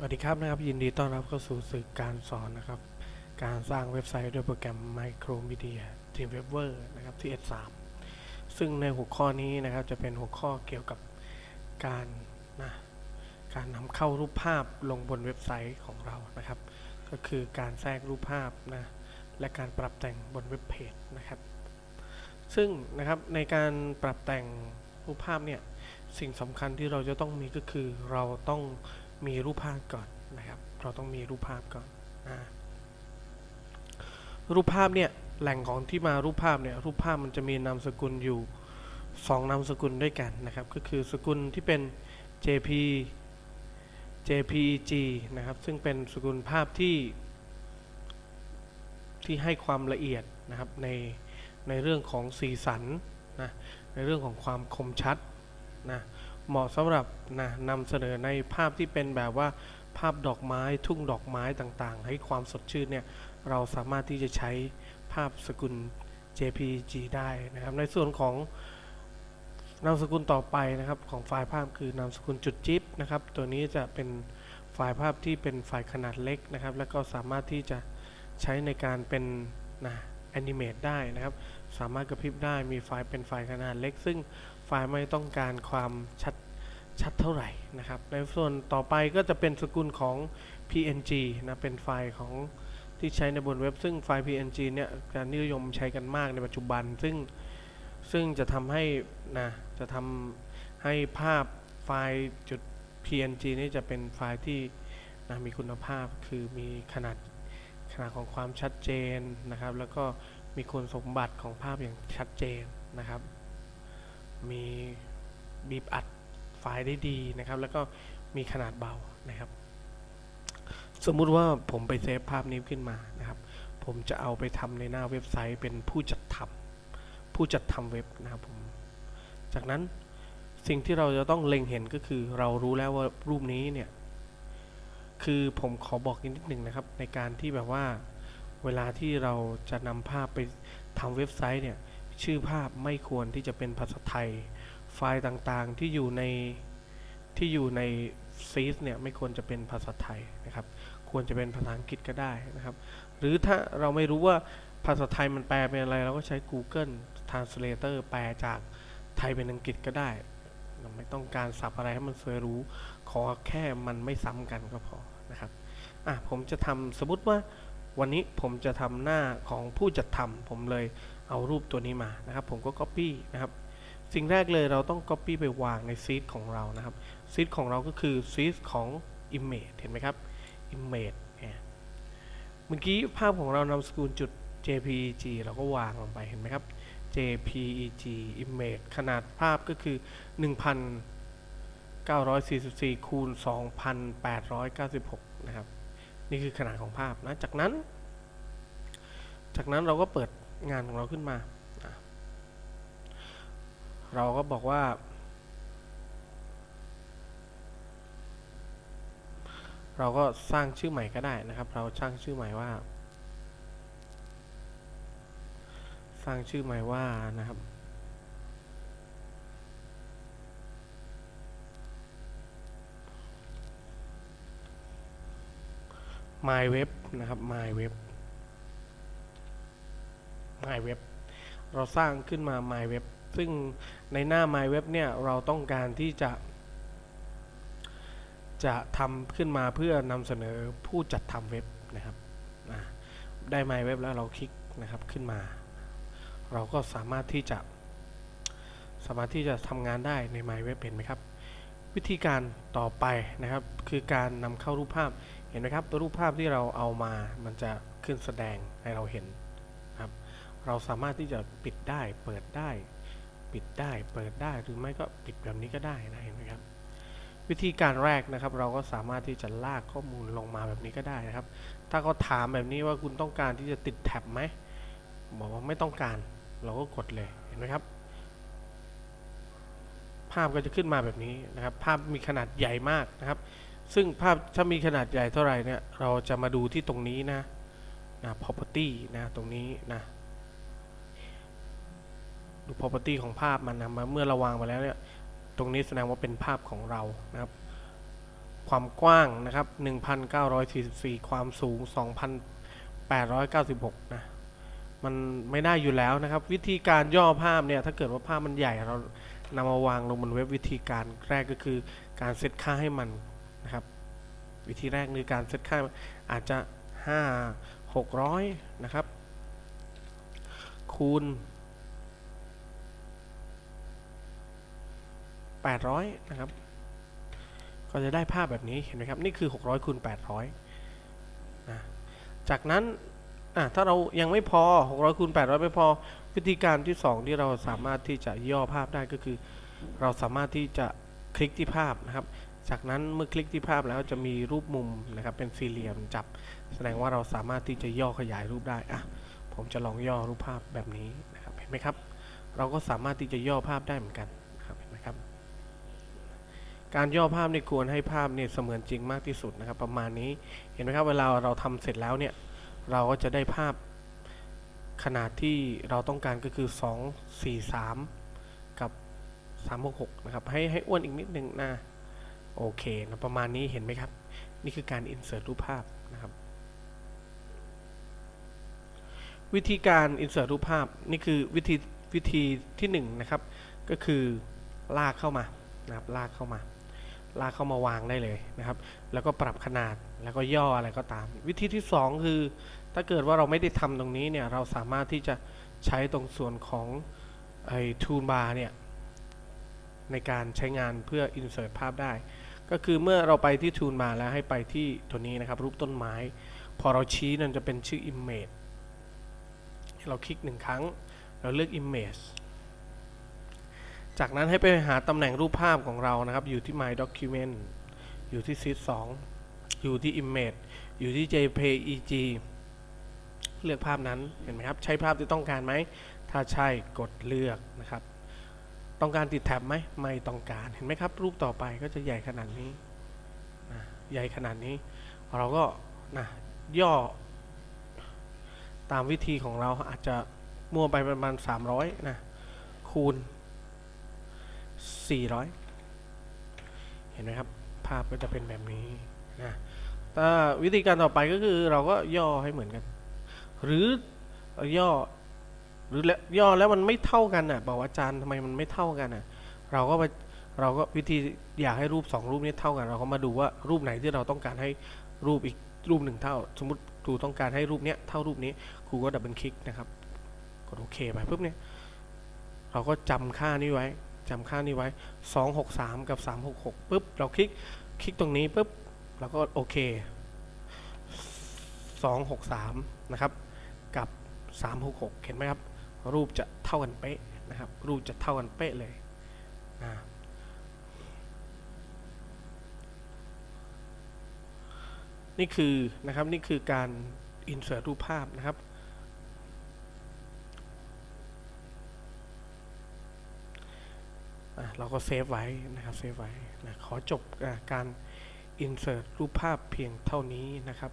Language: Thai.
สวัสดีครับนะครับ ยินดีต้อนรับเข้าสู่สื่อการสอนนะครับ การสร้างเว็บไซต์ด้วยโปรแกรม Micromedia Dreamweaver นะครับที่ S3 ซึ่งในหัวข้อนี้นะครับจะเป็นหัวข้อเกี่ยวกับการนะการนำเข้ารูปภาพลงบนเว็บไซต์ของเรานะครับ ก็คือการแทรกรูปภาพนะและการปรับแต่งบนเว็บเพจนะครับ ซึ่งนะครับในการปรับแต่งรูปภาพเนี่ยสิ่งสำคัญที่เราจะต้องมีก็คือเราต้อง มีรูปภาพก่อนนะครับ เราต้องมีรูปภาพก่อนนะรูปภาพเนี่ยแหล่งของที่มารูปภาพเนี่ยรูปภาพมันจะมีนามสกุลอยู่สองนามสกุลด้วยกันนะครับ ก็คือสกุลที่เป็น JP JPEG นะครับ ซึ่งเป็นสกุลภาพที่ ที่ให้ความละเอียดนะครับในในเรื่องของสีสันนะในเรื่องของความคมชัดนะ เหมาะสำหรับนะนำเสนอในภาพที่เป็นแบบว่าภาพดอกไม้ทุ่งดอกไม้ต่างๆ ให้ความสดชื่นเนี่ยเราสามารถที่จะใช้ภาพสกุล JPG ได้นะครับ ในส่วนของนามสกุลต่อไปนะครับของไฟล์ภาพคือนามสกุลจุดจิ๊บนะครับ ตัวนี้จะเป็นไฟล์ภาพที่เป็นไฟล์ขนาดเล็กนะครับ แล้วก็สามารถที่จะใช้ในการเป็นนะแอนิเมตได้นะครับ สามารถกระพริบได้มีไฟล์เป็นไฟล์ขนาดเล็ก ซึ่ง ไฟล์ไม่ต้องการความชัดชัดเท่าไหร่นะครับในส่วนต่อไปก็จะเป็นสกุลของ PNG นะเป็นไฟล์ของที่ใช้ในบนเว็บ ซึ่งไฟล์ PNG เนี่ยการนิยมใช้กันมากในปัจจุบัน ซึ่งซึ่งจะทำให้นะจะทำให้ภาพไฟล์จุด PNG นี่จะเป็นไฟล์ที่นะมีคุณภาพคือมีขนาดขนาดของความชัดเจนนะครับ แล้วก็มีคุณสมบัติของภาพอย่างชัดเจนนะครับ มีบีบอัดไฟล์ได้ดีนะครับ แล้วก็มีขนาดเบานะครับ สมมุติว่าผมไปเซฟภาพนี้ขึ้นมานะครับ ผมจะเอาไปทำในหน้าเว็บไซต์เป็นผู้จัดทำผู้จัดทำเว็บนะครับผม จากนั้นสิ่งที่เราจะต้องเล็งเห็นก็คือเรารู้แล้วว่ารูปนี้เนี่ย คือผมขอบอกนิดนึงนะครับ ในการที่แบบว่าเวลาที่เราจะนำภาพไปทำเว็บไซต์เนี่ย ชื่อภาพไม่ควรที่จะเป็นภาษาไทย ไฟล์ต่างๆที่อยู่ในที่อยู่ในซีสเนี่ยไม่ควรจะเป็นภาษาไทยนะครับ ควรจะเป็นภาษาอังกฤษก็ได้นะครับ หรือถ้าเราไม่รู้ว่าภาษาไทยมันแปลเป็นอะไร เราก็ใช้ Google Translator แปลจากไทยเป็นอังกฤษก็ได้เราไม่ต้องการสับอะไรให้มันสวยรู้ ขอแค่มันไม่ซ้ำกันก็พอนะครับอะผมจะทำสมมติว่าวันนี้ผมจะทำหน้าของผู้จัดทำผมเลย เอารูปตัวนี้มานะครับ ผมก็ Copy นะครับ สิ่งแรกเลยเราต้อง Copy ไปวางในซีดของเรานะครับซีดของเราก็คือซีดของ Image เห็นไหมครับ Image เนี่ยเมื่อกี้ภาพของเรานำสกุลจุด JPEG เราก็วางลงไปเห็นไหมครับ JPEG Image ขนาดภาพก็คือ 1,944 คูณ 2,896 นะครับ นี่คือขนาดของภาพนะ จากนั้น จากนั้นเราก็เปิด งานของเราขึ้นมา เราก็บอกว่า เราก็สร้างชื่อใหม่ก็ได้นะครับ เราสร้างชื่อใหม่ว่า สร้างชื่อใหม่ว่านะครับ my web นะครับ my web my web เราสร้างขึ้นมา my web ซึ่งในหน้า my web เนี่ยเราต้องการที่จะ จะทำขึ้นมาเพื่อนำเสนอผู้จัดทำเว็บนะครับได้ my web แล้วเราคลิกนะครับขึ้นมา เราก็สามารถที่จะ สามารถที่จะทำงานได้ใน my web เห็นไหมครับ วิธีการต่อไปนะครับ คือการนำเข้ารูปภาพเห็นไหมครับรูปภาพที่เราเอามามันจะขึ้นแสดงให้เราเห็น เราสามารถที่จะปิดได้เปิดได้ ปิดได้เปิดได้หรือไม่ก็ปิดแบบนี้ก็ได้นะเห็นไหมครับ วิธีการแรกนะครับ เราก็สามารถที่จะลากข้อมูลลงมาแบบนี้ก็ได้นะครับ ถ้าเขาถามแบบนี้ว่าคุณต้องการที่จะติดแท็บไหมบอกว่าไม่ต้องการ เราก็กดเลยเห็นไหมครับ ภาพก็จะขึ้นมาแบบนี้นะครับ ภาพมีขนาดใหญ่มากนะครับ ซึ่งภาพถ้ามีขนาดใหญ่เท่าไหร่เนี่ย เราจะมาดูที่ตรงนี้นะนะ property นะ ตรงนี้นะ ดู property ของภาพมันนะมาเมื่อเราวางมาแล้วเนี่ย ตรงนี้แสดงว่าเป็นภาพของเรานะครับ ความกว้างนะครับ 1,944 ความสูง 2,896 นะ มันไม่ได้อยู่แล้วนะครับ วิธีการย่อภาพเนี่ย ถ้าเกิดว่าภาพมันใหญ่เรานำมาวางลงบนเว็บวิธีการแรกก็คือการเซตค่าให้มันนะครับ วิธีแรกคือการเซตค่าอาจจะ 5 600 นะครับ คูณ 800 นะครับ ก็จะได้ภาพแบบนี้เห็นไหมครับ นี่คือ 600คูณ800นะจากนั้นถ้าเรายังไม่พอ 600คูณ800 ไม่พอ วิธีการที่ 2 ที่เราสามารถที่จะย่อภาพได้ก็คือ เราสามารถที่จะคลิกที่ภาพนะครับ จากนั้นเมื่อคลิกที่ภาพแล้วจะมีรูปมุมนะครับ เป็นสี่เหลี่ยมจับ แสดงว่าเราสามารถที่จะย่อขยายรูปได้อะผมจะลองย่อรูปภาพแบบนี้นะครับ เห็นไหมครับ เราก็สามารถที่จะย่อภาพได้เหมือนกัน การย่อภาพนี่ควรให้ภาพเนี่ยเสมือนจริงมากที่สุดนะครับ ประมาณนี้เห็นไหมครับเวลาเราทำเสร็จแล้วเนี่ยเราก็จะได้ภาพขนาดที่เราต้องการก็คือ 2 4 3 กับ 366 นะครับ ให้ให้อ้วนอีกนิดนึงนะโอเคนะประมาณนี้เห็นไหมครับ นี่คือการ insert รูปภาพนะครับ วิธีการ insert รูปภาพนี่คือวิธีวิธีที่1นงนะครับ ก็คือลากเข้ามานะครับลากเข้ามา ลากเข้ามาวางได้เลยนะครับ แล้วก็ปรับขนาดแล้วก็ย่ออะไรก็ตาม วิธีที่ 2 คือ ถ้าเกิดว่าเราไม่ได้ทำตรงนี้เนี่ยเราสามารถที่จะใช้ตรงส่วนของไอ้ทูนบาร์เนี่ยในการใช้งานเพื่อ insert ภาพได้ ก็คือเมื่อเราไปที่ทูนมาแล้วให้ไปที่ตัวนี้นะครับ รูปต้นไม้ พอเราชี้นั่นจะเป็นชื่อ image เราคลิกหนึ่งครั้ง เราเลือก image จากนั้นให้ไปหาตำแหน่งรูปภาพของเรานะครับ อยู่ที่ my document อยู่ที่ sheet 2 อยู่ที่ image อยู่ที่ jpeg เลือกภาพนั้นเห็นไหมครับ ใช้ภาพที่ต้องการไหม ถ้าใช่กดเลือกนะครับ ต้องการติดแท็บไหมไม่ต้องการเห็นไหมครับ รูปต่อไปก็จะใหญ่ขนาดนี้นะใหญ่ขนาดนี้ เราก็นะย่อ ตามวิธีของเราอาจจะมั่วไปประมาณ 300นะคูณ 400 เห็นไหมครับ ภาพก็จะเป็นแบบนี้นะถ้าวิธีการต่อไปก็คือเราก็ย่อให้เหมือนกัน หรือย่อหรือแล้วย่อแล้วมันไม่เท่ากันอะบอกว่าอาจารย์ทำไมมันไม่เท่ากันอะ เราก็ไปเราก็วิธีอยากให้รูปสองรูปนี้เท่ากัน เราก็มาดูว่ารูปไหนที่เราต้องการให้รูปอีกรูปหนึ่งเท่า สมมติครูต้องการให้รูปเนี้ยเท่ารูปนี้ครูก็ดับเบิลคลิกนะครับกดโอเคไปปุ๊บเนี่ยเราก็จำค่านี้ไว้ จำค่านี้ไว้ 263 กับ 366ปุ๊บเราคลิกคลิกตรงนี้ปุ๊บเราก็โอเค 263 นะครับ กับ 366 เห็นไหมครับ รูปจะเท่ากันเป๊ะนะครับ รูปจะเท่ากันเป๊ะเลยนะนี่คือนะครับนี่คือการ insert รูปภาพนะครับ อะ เราก็เซฟไว้นะครับเซฟไว้นะขอจบอะการ insert รูปภาพเพียงเท่านี้นะครับ